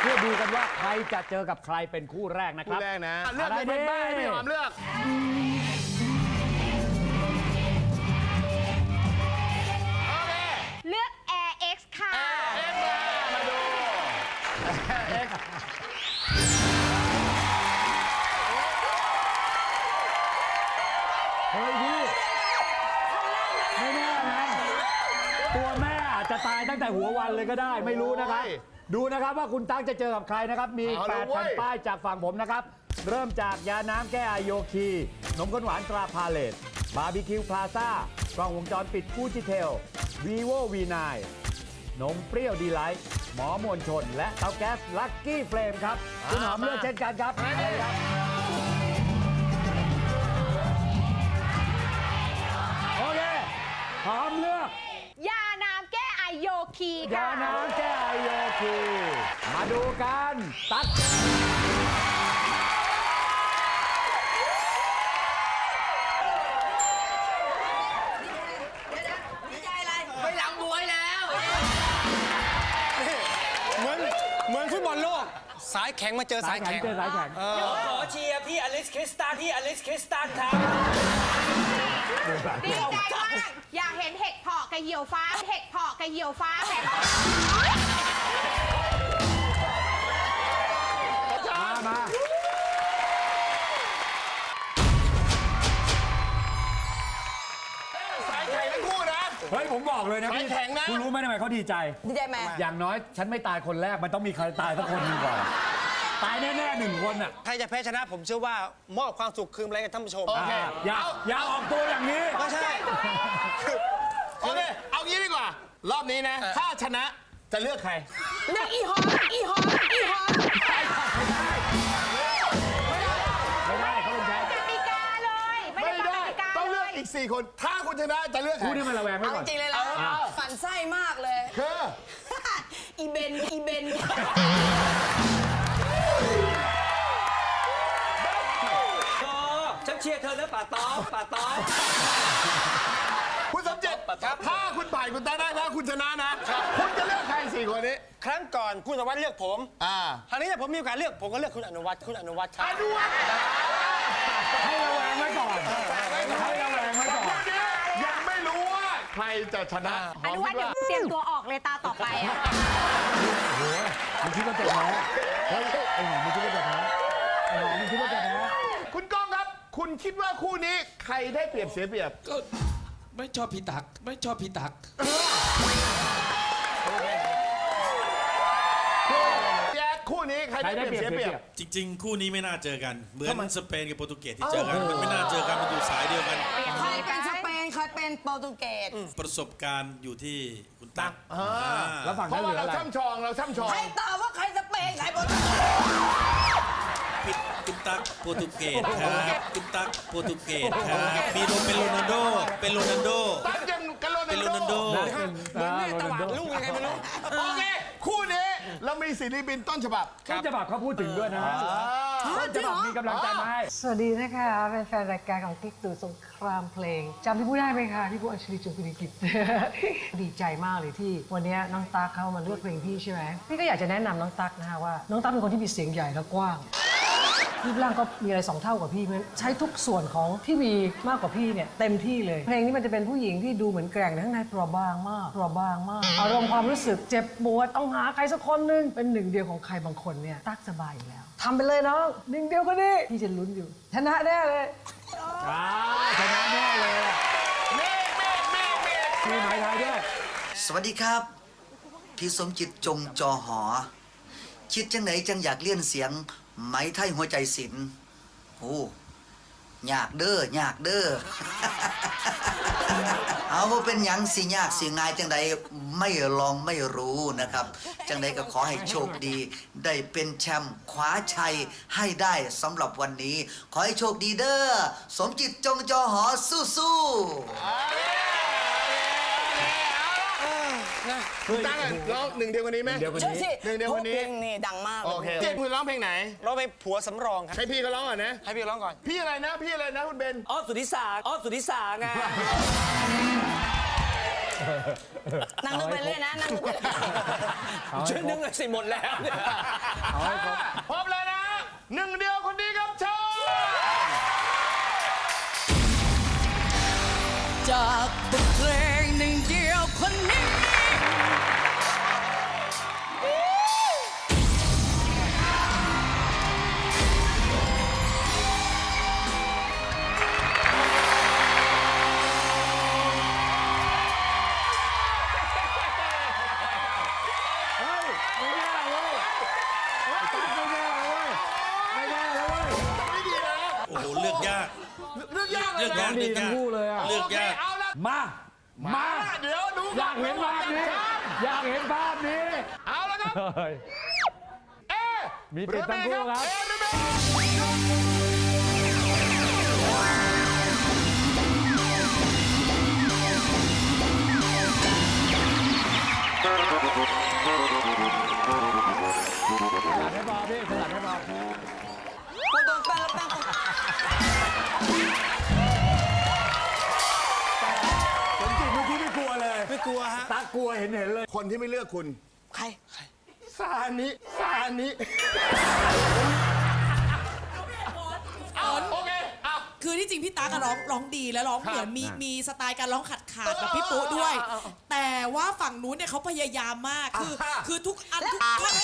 เพื่อดูกันว่าใครจะเจอกับใครเป็นคู่แรกนะคคู่รับแรกนะเลือกอะไรเป็นป้ายให้ดีพี่หอมเลือกโอเคเลือก Air X ค่ะ เอ็กซ์มามาดูเอ็กซ์เฮ้ยพี่ไม่แน่นะตัวแม่อาจจะตายตั้งแต่หัววันเลยก็ได้ไม่รู้นะครับ ดูนะครับว่าคุณตั๊กจะเจอกับใครนะครับ มีเอาแปละดเว้แผ่นย ป้ายจากฝั่งผมนะครับ เริ่มจากยาน้ำแก้ไอโยคี นมข้นหวานตราพาเลตบาร์บีคิวพลาซ่ากล้องวงจรปิดฟูจิเทลวีโววีนนมเปรี้ยวดีไลท์หมอมวลชน และเตาแก๊สลักกี้เฟลมครับ คุณหอมเลือกเช่นกันครับอะไรครับ โอเคหอมเลือกยาน้ำแก้ไอ โยคียาค่ะ น้ำแก้ไอโยคีมาดูกันตักไม่ลำบวยแล้ว เหมือนเหมือนฟุตบอลโลก สายแข็งมาเจอสาสายยแข็งแข็งเจอสายแข็งขอเชียร์พี่อลิสคริสตันพี่อลิสคริสตันครับ ดีใจมาก อยากเห็นเห็ดเพาะกับเหยี่ยวฟ้าเห็ดเพาะกับเหยี่ยวฟ้าแบบมามาสายแข่งทั้งคู่นะ เฮ้ยผมบอกเลยนะสายพี่แข็งนะ คุณรู้ไหมทำไมเขาดีใจ ดีใจไหมอย่างน้อยฉันไม่ตายคนแรกมันต้องมีใครตายสักคนหนึ่งก่อนตายแน่ๆหนึ่งคนอะใครจะแพ้ชนะผมเชื่อว่ามอบความสุขคืนอะไรกับท่านผู้ชมโอเคอ่าอย่าอย่าออกตัวอย่างนี้ ไม่ใช่ โอเค เอางี้ดีกว่า รอบนี้นะ ถ้าชนะจะเลือกใครเลือกอีหอมอีหอมอีหอมไม่ได้เขาเป็นแชมป์กติกาเลยไม่ไม่ได้ฟังได้ กติกาต้องเลเลือกยอีก 4 คน ถ้าคุณชนะจะเลือกใครคู่ที่มันระแวงไว้เอาก่อนจริงเลยนะอะฝันไส้มากเลย คืออีเบน อีเบนโอ้ฉันเชียร์เธอนะป่าตองป่าตอง คุณสมจิตถ้าคุณผ่านคุณตาได้ถ้าคุณชนะนะ คุณจะเลือกใครสี่คนนี้ ครั้งก่อนคุณอนุวัฒน์เลือกผมอ่าครั้งนี้ถ้าผมมีโอกาสเลือกผมก็เลือกคุณอนุวัฒน์คุณอนุวัฒน์ครับ ดูว่าให้ระแวงไว้ก่อนให้ระแวงไว้ก่อน ยังไม่รู้ว่าใครจะชนะอนุวัฒน์เดี๋ยวเตรียมตัวออกเลยตาต่อไปอะมึงคิดว่าจะแพ้เฮ้ยไอ้หอมมึงคิดว่าจะแพ้ไอ้หอมมึงคิดว่าจะแพ้คุณก้องครับ คุณคิดว่าคู่นี้ใครได้เปรียบเสียเปรียบ ก็ ไม่ชอบพี่ตัก ไม่ชอบพี่ตักแยกคู่นี้ใครได้เปรียบเปียบเสียเปรียบเปรียบ จริง ๆ คู่นี้ไม่น่าเจอกัน เหมือนสเปนกับโปรตุเกสที่เจอกัน มันไม่น่าเจอกัน มันอยู่สายเดียวกันใครเป็นสเปนใครเป็นโปรตุเกสประสบการณ์อยู่ที่คุณตั๊กแล้วฝั่งเพนั้นราะเหลืว่าอเราอะไร ช่ำชองเราช่ำชองใครตอบว่าใครสเปนใครโปรตุเกส ตั๊กโปรตุเกสครับคุณตั๊กโปรตุเกสครับมีโรเป็นโรนัลโดเป็นโรนัลโด ตั้งยังกันโรเป็นโรนัลโดเหมือนแม่ตะหวานลูกยังไงไม่รู้โอเค คู่นี้เรามีศิลปินต้นฉบับต้นฉบับเขาพูดถึงด้วยนะฮะต้นฉบับมีกำลังใจมาให้ สวัสดีนะคะเป็นแฟนรายการของกิ๊กตู่สงครามเพลงจำที่พูดได้ไหมคะที่พูดอัญชลีจุกุลิกิจ ดีใจมากเลยที่วันนี้น้องตั๊กเข้ามาเลือกเพลงพี่ใช่ไหมพี่ก็อยากจะแนะนำน้องตั๊กนะคะว่าน้องตั๊กเป็นคนที่มีเสียงใหญ่และกว้าง รูปร่างก็มีอะไรสองเท่ากับพี่มันใช้ทุกส่วนของที่มีมากกว่าพี่เนี่ยเต็มที่เลย เพลงนี้มันจะเป็นผู้หญิงที่ดูเหมือนแกร่งแต่ข้างในเปราะบางมากเปราะบางมากอารมณ์ความรู้สึกเจ็บปวดต้องหาใครสักคนหนึงเป็นหนึ่งเดียวของใครบางคนเนี่ยตักสบายอยู่แล้วทำไปเลยน้องหนึ่งเดียวก็ด้พี่จะลุ้นอยู่ชนะแน่เลย อ่าชนะแน่เลยอะมีหมายไทยด้วย สวัสดีครับ พี่สมจิตจงจอหอ คิดจังไหนจังอยากเลี่ยนเสียง ไหมไทยหัวใจศิลป์โอ้ยากเด้อยากเด้อ เอาว่าเป็นหยังสิยากสิง่ายจังใดไม่ลองไม่รู้นะครับ จังใดก็ขอให้โชคดี ได้เป็นแชมป์คว้าชัยให้ได้สำหรับวันนี้ ขอให้โชคดีเด้อ สมจิตจงจอหอสู้ๆ ตั้งแต่ร้องหนึ่งเดียวกันนี้ไหม เดียวกันใช่นี้สิหนึ่งเดียวคนนี้เพราะเพลงนี่ดังมากโอเคเจ็ดคุณร้องเพลงไหน เราไปผัวสำรองครับ ให้พี่เขาร้องก่อนนะ ให้พี่ร้องก่อน พี่อะไรนะ พี่อะไรนะคุณเบน อ้อมสุธิสาอ้อมสุธิสาไง นั่งนึกไปเรื่อยนะนั่งนึกไปเรื่อยช่วยนึกหน่อยสิหมดแล้วเนี่ยเอาให้ครบพร้อมเลยนะหนึ่งเดียวคนนี้ครับเชิญจากบท อยากเห็นภาพนี้ อยากเห็นภาพนี้ เอาละครับเฮ้ยเอ๊ะมีติดทั้งคู่ครับ เอ๊ะหรือไม่สลัดให้พอพี่สลัดให้พอพอโดนแป้งแล้วแป้ง ลยไม่กลัวฮะตั๊กกลัวเห็นเห็นเลย คนที่ไม่เลือกคุณ ใคร ซานิ ซานิเอาโอเคเอาคือที่จริงพี่ตากอะร้องร้องดีและร้องเหมือนมีครับมีสไตล์การร้องขัดขาดแบบพี่ปุ๊ด้วย แต่ว่าฝั่งนู้นเนี่ยเขาพยายามมาก คือ คือทุกอันทุกท่อน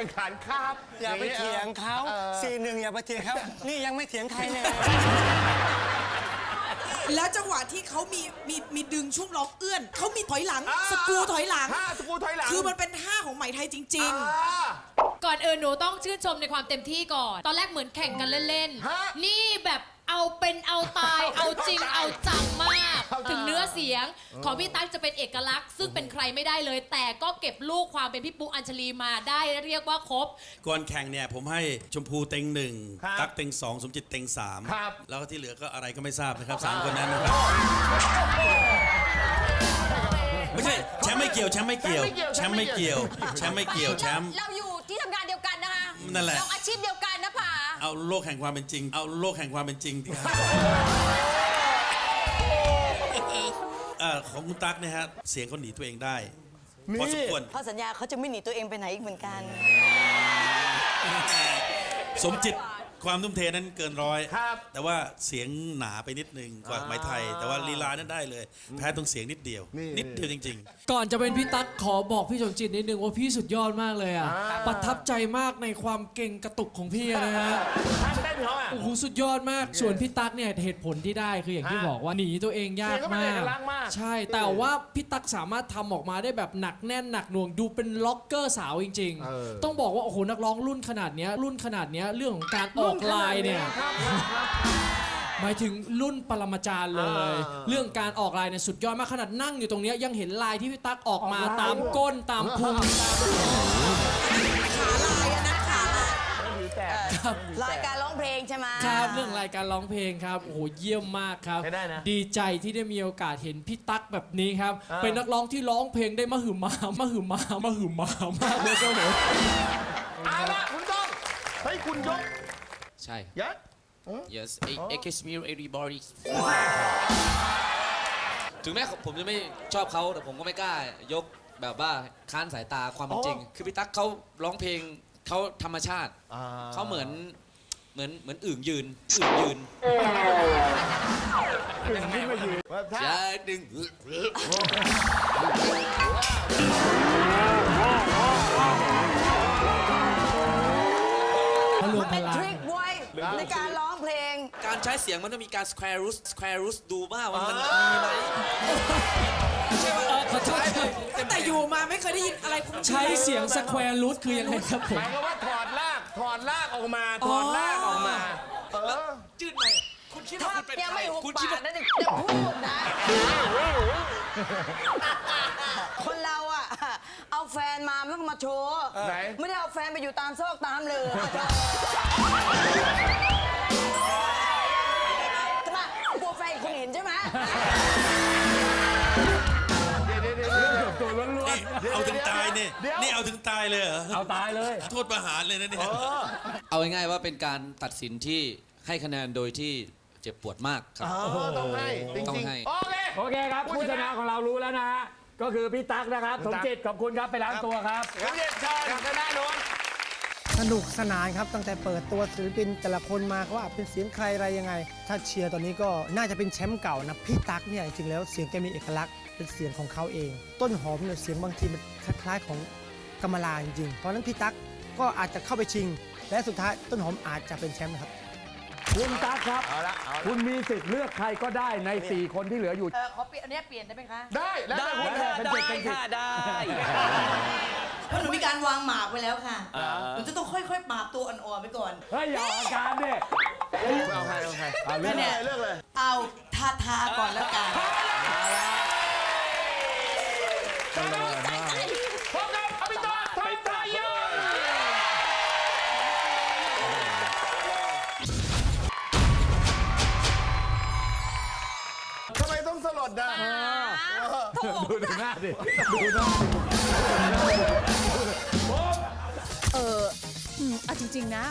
ข่งขันครับอย่าไปเถียงเขาสี่หนึ่งอย่าไปเถียงเขานี่ยังไม่เถียงใครเลยแล้วจังหวะที่เขามีมีมีดึงช่วงร้องเอื้อนเขามีถอยหลังสกรูถอยหลังห้าสกูถอยหลังคือมันเป็นท่าของไหมไทยจริงอ่า ก่อนเอื่นหนูต้องชื่นชมในความเต็มที่ก่อน ตอนแรกเหมือนแข่งกันเล่นฮะ ๆ นี่แบบเอาเป็นเอาตาย เอาจริงเอาจังมาก ถึงเนื้อเสียงของพี่ตั๊กจะเป็นเอกลักษณ์ ซึ่งเป็นใครไม่ได้เลย แต่ก็เก็บลูกความเป็นพี่ปุ๊อัญชลีมาได้เรียกว่าครบ ก่อนแข่งเนี่ยผมให้ชมพูเต็งหนึ่งครับตั๊กเต็งสองสมจิตเต็งสามครับ แล้วก็ที่เหลือก็อะไรก็ไม่ทราบนะครับสามคนนั้นนะครับไม่ใช่แชมป์ไม่เกี่ยวแชมป์ไม่เกี่ยวแชมป์ไม่เกี่ยวแชมป์ไม่เกี่ยวแชมป์เราอยู่ที่ทำงานเดียวกันนะคะนั่นแหละ เราอาชีพเดียวกันนะป่าเอาโลกแห่งความเป็นจริง เอาโลกแห่งความเป็นจริงที่ครับเอ่อ ของคุณตั๊กเนี่ยฮะเสียงเขาหนีตัวเองได้พอสมควรเพราะสัญญาเขาจะไม่หนีตัวเองไปไหนอีกเหมือนกัน สมจิต ความทุ่มเทนั้นเกินร้อยครับแต่ว่าเสียงหนาไปนิดนึงกว่าไหมไทย แต่ว่าลีลานั้นได้เลย แพ้ตรงเสียงนิดเดียวนิดเดียวจริง ๆ ก่อนจะเป็นพี่ตั๊กขอบอกพี่สมจิตนิดนึงว่าพี่สุดยอดมากเลยอะประทับใจมากในความเก่งกระตุกของพี่อะนะฮะ ท่าเต้นเขาอะ โอ้โหสุดยอดมาก ส่วนพี่ตั๊กเนี่ยเหตุผลที่ได้คืออย่างที่ฮะบอกว่าหนีตัวเองยากเสียงก็เป็นมาเอกกลักษณ์มาก ใช่ แต่ว่าพี่ตั๊กสามารถทำออกมาได้แบบหนักแน่นหนักหน่วงดูเป็นล็อกเกอร์สาวจริง เออ ๆ ต้องบอกว่าโอ้โหนักร้องรุ่นขนาดเนี้ยรุ่นขนาดเนี้ยเรื่องของการออกลายเนี่ยหมายถึงรุ่นปรมาจารย์เลยเรื่องการออกลายเนี่ยสุดยอดมากขนาดนั่งอยู่ตรงเนี้ยยังเห็นลายที่พี่ตั๊กออกมาตามก้นตามพุงตามขาลายอันนั้นขาลายครับ รายการร้องเพลงใช่ไหม ครับเรื่องรายการร้องเพลงครับโอ้โหเยี่ยมมากครับ ใช้ได้นะดีใจที่ได้มีโอกาสเห็นพี่ตั๊กแบบนี้ครับเป็นนักร้องที่ร้องเพลงได้มหึมามหึมามหึมามากเลยครับผมเอาละคุณต้องเฮ้ยคุณยก ใช่ยัด yes a k s m i r everybody ถึงแม้ผมจะไม่ชอบเขาแต่ผมก็ไม่กล้ายกแบบว่าค้านสายตาความเป็นจริง คือพี่ตั๊กเขาร้องเพลงเขาธรรมชาติเขาเหมือนเหมือนเหมือนอึ่งยืนอึ่งยืนว่าถ้าอย่าดึงเขารวมัมนพเป็นลัทงริคเว้ย ในการร้องเพลง การใช้เสียงมันต้องมีการ square root square root ดูบ้างว่ามันมีไหมใช่ไหมขอโทษครับแต่อยู่มาไม่เคยได้ยินอะไรใช้เสียงสแควร์รูทคือยังไงครับผหม มายความว่าถอดลาก ถอดลากออกมา ถอดลากออกมา เออ จืดไหมคุณคิดว่าคุณเป็นยังใครไม่หุบคุณปาคิดกว่านะจะจะพูดนะ คนเราอะเอาแฟนมาไม่ต้องมาโชว์ไหน ไม่ได้เอาแฟนไปอยู่ตามซอกตามเลย เลยเหรอๆเอาตายเลย โทษประหารเลยนะเนี่ยเอาง่ายๆว่าเป็นการตัดสินที่ให้คะแนนโดยที่เจ็บปวดมากครับอ๋อต้องให้จต้องริงให้ ๆโอเค โอเคครับ ผู้ผู้ชชนะนะของเรารู้แล้วนะฮะ ก็คือพี่ตั๊กนะครับ สมจิตขอบคุณครับ ไปล้างตัวครับสมเด็จเชิญคณะโน้น สนุกสนานครับ ตั้งแต่เปิดตัวศิลปินแต่ละคนมาว่าเป็นเสียงใครอะไรยังไง ถ้าเชียร์ตอนนี้ก็น่าจะเป็นแชมป์เก่านะ พี่ตั๊กเนี่ยจริงๆแล้วเสียงแกมีเอกลักษณ์เป็นเสียงของเขาเอง ต้นหอมเนี่ยเสียงบางทีมันคล้ายๆของ กำมะลาจริงๆ เพราะฉะนั้นพี่ตั๊กก็อาจจะเข้าไปชิง และสุดท้ายต้นหอมอาจจะเป็นแชมป์นะครับ คุณตั๊กครับ เอาละเอาละคุณมีสิทธิ์เลือกใครก็ได้ใน 4 คนที่เหลืออยู่ เออขอเปลี่ยนอันเนี้ยเปลี่ยนได้ไหมคะได้แล้วแต่คุณได้เป็นสิทธิ์เป็นสิทธิ์เพราะหนูมีการวางหมากไว้แล้วค่ะหนูจะต้องค่อยๆปราบตัวอ่อนๆไปก่อน เฮ้ยอย่าออกอาการดิเอาใครเอาใครเอาเรื่องเนี่ย เลือกเลย เอาทาทาๆก่อนแล้วกันเจริ ดูดูหน้าดิ ดูหน้าดิเอออืมเอาจริง ๆ นะ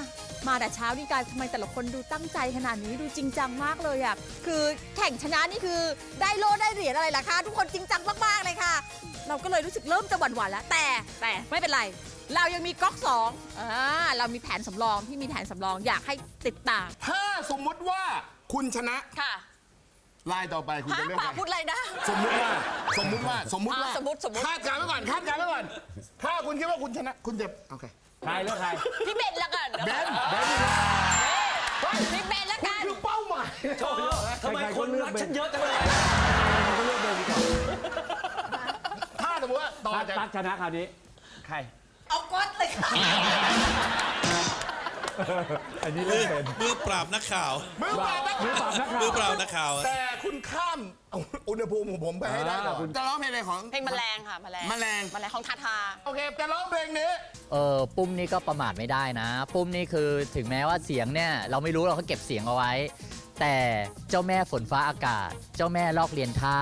มาแต่เช้านี่การทำไมแต่ละคนดูตั้งใจขนาดนี้ดูจริงจังมากเลยอะคือแข่งชนะนี่คือได้โล่ได้เหรียญอะไรล่ะคะ ทุกคนจริงจังมากๆเลยค่ะ เราก็เลยรู้สึกเริ่มจะหวั่นๆแล้ว แต่แต่ไม่เป็นไร เรายังมีก๊อกสองอ่าเรามีแผนสำรองที่มีแผนสำรองอยากให้ติดตาม ถ้าสมมุติว่าคุณชนะ ค่ะ ลายต่อไปคุณฮะจะเลือกป่าใครพูดอะไรนะ สมมุติว่าสมมุติว่าสมมุติว่าอ่าสมมุติสมมุติ คาดการณ์ไว้ก่อนคาดการณ์ไว้ก่อน ถ้าคุณคิดว่าคุณชนะ คุณจะโอเคใครเลือกใครพี่เบนละกันเบนเบนพี่เบนละกันคือเป้าหมาย ทำไมคนรักฉันเยอะจังเลยก็เลือกเบนดีกว่าถ้าสมมติว่าต่อถ้าจากตั๊กชนะคราวนี้ ใคร เอาก๊อตเลยค่ะ อันนี้เลือกเป็นมือปราบนักข่าว มือเปล่านะมือปราบนักข่าว มือปราบนักข่าว แต่คุณข้าม เอาอุณหภูมิของผมไปให้ได้ก่อนอ่าคุณจะร้องเพลงอะไรของเพลงแมลงค่ะแมลงแมลงแมลงของทาทา โอเคจะร้องเพลงนี้เออปุ้มนี่ก็ประมาทไม่ได้นะ ปุ้มนี่คือถึงแม้ว่าเสียงเนี่ยเราไม่รู้เราก็เก็บเสียงเอาไว้ แต่เจ้าแม่ฝนฟ้าอากาศ เจ้าแม่ลอกเรียนท่า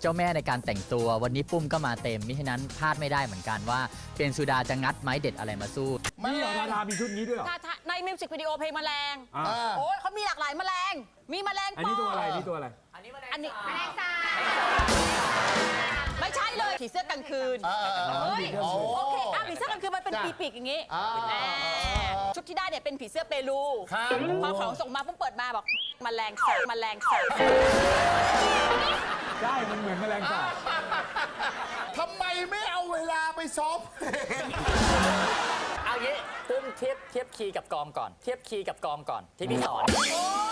เจ้าแม่ในการแต่งตัววันนี้ปุ้มก็มาเต็มมิฉะนั้นพลาดไม่ได้เหมือนกันว่าเป็นสุดาจะงัดไม้เด็ดอะไรมาสู้นี่เหรอดารามีชุดนี้ด้วยเหรอ ทาทาในมิวสิกวิดีโอเพลงแมลงอ่า โอ้ยเขามีหลากหลายแมลง มีแมลงอันนี้ตัวอะไรนี่ตัวอะไร อันนี้แมลงสาบไม่ใช่เลยผีเสื้อกลางคืนเฮ้ยโอเคอะผีเสื้อกลางคืนมันเป็นปีกๆอย่างงี้แหมชุดที่ได้เนี่ยเป็นผีเสื้อเปรู ครับ พอของส่งมาปุ๊บเปิดมาบอกแมลงสาบแมลงสาบใช่มันเหมือนแมลงสาบทำไมไม่เอาเวลาไปซ้อมเพลงเอางี้ปุ้มเทียบเทียบคีย์กับกองก่อน เทียบคีย์กับกองก่อนที่พี่สอนอย่า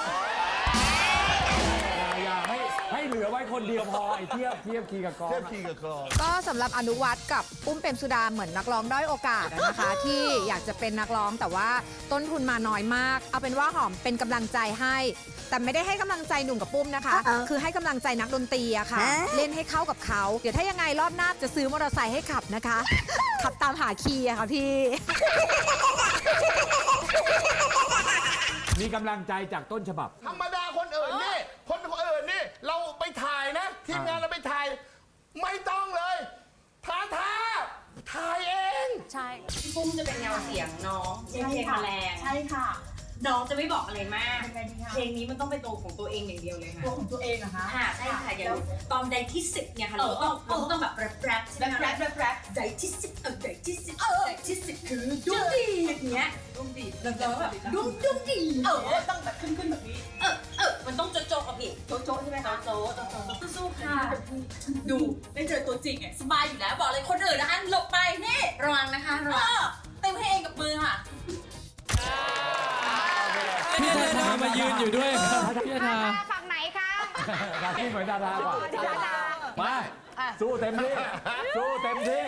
ให้ให้เหลือไว้คนเดียวพอไอ้เทียบเทียบคีย์กับกองเทียบคีย์กับกลอง ก็สำหรับอนุวัตกับปุ้มเปรมสุดาเหมือนนักร้องด้อยโอกาสอะนะคะ ที่อยากจะเป็นนักร้องแต่ว่าต้นทุนมาน้อยมาก เอาเป็นว่าหอมเป็นกำลังใจให้ แต่ไม่ได้ให้กำลังใจหนุ่มกับปุ้มนะคะคือให้กำลังใจนักดนตรีอะค่ะเล่นให้เข้ากับเขาเดี๋ยวถ้ายังไงรอบหน้าจะซื้อมอเตอร์ไซค์ให้ขับนะคะ ขับตามหาคีย์อะค่ะพี่ มีกำลังใจจากต้นฉบับ ธรรมดาคนอื่นนี่คนอื่นนี่เรา ไปถ่ายนะ ทีมงานเราไปถ่าย ไม่ต้องเลยท้าท้าถ่ายเอง ใช่ พี่ปุ้มจะเป็นแนวเสียงน้องเป็นเพลงแมลง ใช่ค่ะ น้องจะไม่บอกอะไรมากเพลงนี้มันต้องเป็นตัวของตัวเองอย่างเดียวเลยค่ะตัวของตัวเองเหรอคะค่ะใช่ค่ะอย่างตอนใดที่สิบเนี่ยค่ะเราต้องเราต้องแบบแรปแรปใช่ไหมแรปแรปแรปใดที่สิบเออใดที่สิบใดที่สิบคือดวงดีอย่างเงี้ยดวงดีแล้วเราแบบดวงดวงดีเออต้องแบบขึ้นขึ้นแบบนี้เออเออมันต้องโจ๊ะโจ๊ะกับพี่โจ๊ะโจ๊ะใช่ไหมคะโจ๊ะโจ๊ะโจ๊ะสู้ๆค่ะดูได้เจอตัวจริงอะสบายอยู่แล้วบอกเลยคนอื่นนะคะหลบไปนี่ระวังนะคะระวังเต็มให้เองกับมือค่ะ พี่ทาทามายืนอยู่ด้วยครับพี่ทาทาฝั่งไหนคะฝั่งที่เหมือนดาราก่อนดารามาสู้เต็มที่สู้เต็มที่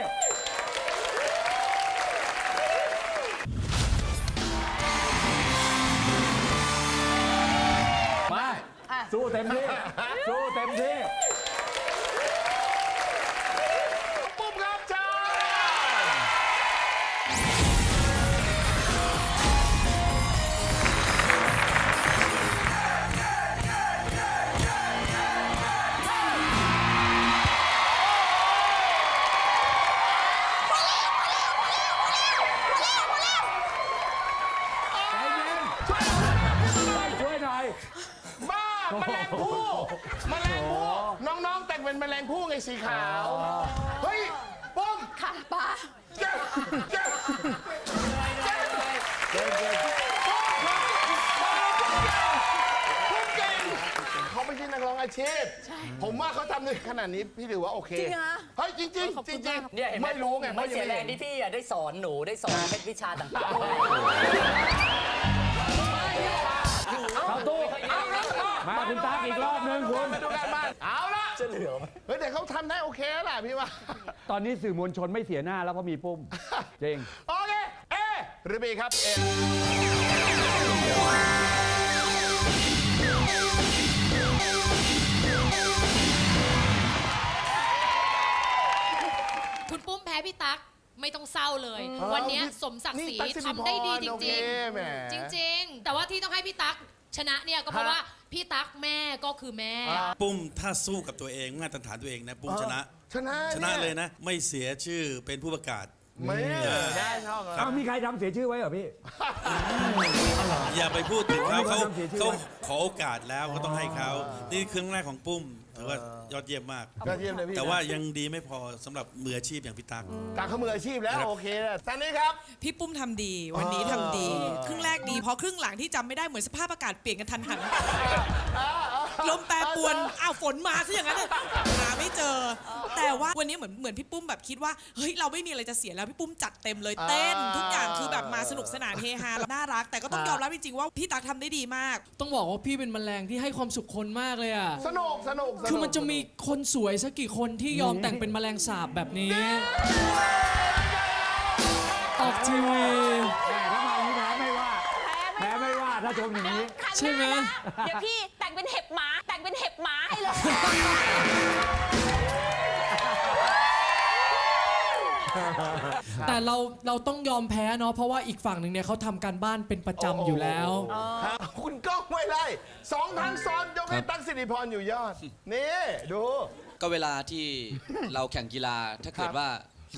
มาสู้เต็มที่สู้เต็มที่ งผู้ไงสีขาว เฮ้ยป้อมค่ะป้าเจ๊เจ๊เจ๊เก่งเก่งพูดเก่งเขาไม่ใช่นักร้องอาชีพ ผมว่าเขาทำในขนาดนี้พี่ถือว่าโอเค จริงเหรอเฮ้ยจริงจริงจริงจริงเนี่ยเห็นไหมไม่รู้ไงไม่พาะเสียแรงงที่พี่อะได้สอนหนูได้สอนเพชรวิชาต่างเข้าตู้ มาคุณตั๊กอีกรอบหนึงคุณ มาดูกันบ้านเอาละๆจะเหลือไหมเฮ้ยแต่เขาทำได้โอเคแล้วล่ะพี่ว่า ตอนนี้สื่อมวลชนไม่เสียหน้าแล้วเพราะมีปุ้ม จริง โอเค เอหรือบีครับ เอคุณปุ้มแพ้พี่ตั๊กไม่ต้องเศร้าเลยอ๋อวันเนี้ยสมศักดิ์ศรีนี่ตั๊กสิริพรทำได้ดีจโอเคริงแหม ๆ จริง ๆ แต่ว่าที่ต้องให้พี่ตั๊กชนะเนี่ยก็เพราะฮะว่า พี่ตั๊กแม่ก็คือแม่ ปุ้มถ้าสู้กับตัวเองมาตรฐานตัวเองนะ ปุ้มชนะ ชนะชนะเลยนะ ไม่เสียชื่อเป็นผู้ประกาศ ไม่เออได้ชอบเอ้ามีใครทำเสียชื่อไว้เหรอพี่ อย่าไปพูดถึงเขาอ๋อเขามีคนทำเสียชื่อเขาไว้ขอโอกาสแล้วก็ต้องให้เขา นี่ครั้งแรกของปุ้ม ถือว่ายอดเยี่ยมมาก ยอดเยี่ยมเลยพี่แต่ว่ายังดีไม่พอสำหรับมืออาชีพอย่างพี่ตั๊กตาเขามืออาชีพแล้วโอเคแล้วท่านนี้ครับ พี่ปุ้มทำดีวันนี้ทำดี ครึ่งแรกดีพอครึ่งหลังที่จำไม่ได้เหมือนสภาพอากาศเปลี่ยนกันทันหัน ลมแปรปรวนอ้าวฝนมาซะอย่างนั้นเลยหาไม่เจอ แต่ว่าวันนี้เหมือนเหมือนพี่ปุ้มแบบคิดว่าเฮ้ยเราไม่มีอะไรจะเสียแล้วพี่ปุ้มจัดเต็มเลยเต้น ทุกอย่างคือแบบมาสนุกสนานเฮฮาแล้วน่ารัก แต่ก็ต้องยอมรับจริงๆว่าพี่ตักทำได้ดีมาก ต้องบอกว่าพี่เป็นแมลงที่ให้ความสุขคนมากเลยอะ สนุกสนุกสกคือมันจะมีคนสวยสักกี่คนที่ยอมแต่งเป็นแมลงสาบแบบนี้ ออกทีวี แต่ถ้ามาอย่างนี้แพ้ไม่ว่า แพ้ไม่ว่าถ้าชมอย่างนี้ใช่ไหมเดี๋ยวพี่แต่งเป็นเห็บหมา แต่งเป็นเห็บหมาให้เลย แต่เราเราต้องยอมแพ้เนาะเพราะว่าอีกฝั่งหนึ่งเนี่ยเขาทำการบ้านเป็นประจำอยู่แล้ว ครับคุณก้องไม่ได้สองทางซ้อนยกให้ตั๊กสิริพรอยู่ยอด นี่ ดู ก็เวลาที่เราแข่งกีฬาถ้าเกิคดรับว่า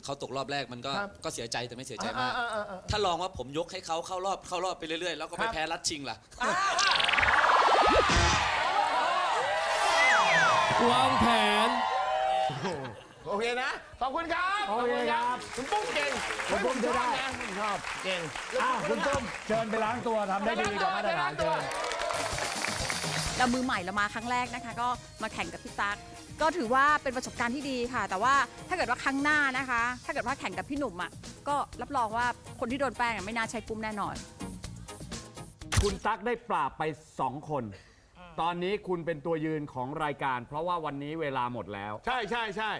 เขาตกรอบแรกมันก็ครับ ก็เสียใจแต่ไม่เสียใจมาก อ่าอ่าอ่า ถ้าลองว่าผมยกให้เขาเข้ารอบเข้ารอบไปเรื่อยๆ แล้วก็ไปครับ แพ้รัดชิงล่ะ วางแผน โอเคนะ ขอบคุณครับโอเคครับคุณปุ้มเก่งคุณปุ้มเฮ้ยจะได้ชอบนะผมชอบเก่งอ้าวคุณปุ้มเชิญไปล้างตัวทำได้ดีกว่ามาตรฐานเชิญ เรามือใหม่เรามาครั้งแรกนะคะ ก็มาแข่งกับพี่ตั๊ก ก็ถือว่าเป็นประสบการณ์ที่ดีค่ะ แต่ว่าถ้าเกิดว่าครั้งหน้านะคะ ถ้าเกิดว่าแข่งกับพี่หนุ่มอะก็รับรองว่าคนที่โดนแป้งอะไม่น่าใช่ปุ้มแน่นอน คุณตั๊กได้ปราบไป 2 คน ตอนนี้คุณเป็นตัวยืนของรายการ เพราะว่าวันนี้เวลาหมดแล้ว ใช่ใช่ใช่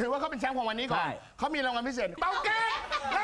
ถือว่าเขาเป็นแชมป์ของวันนี้ก่อนใช่เขามีรางวัลพิเศษเตาแก๊สและ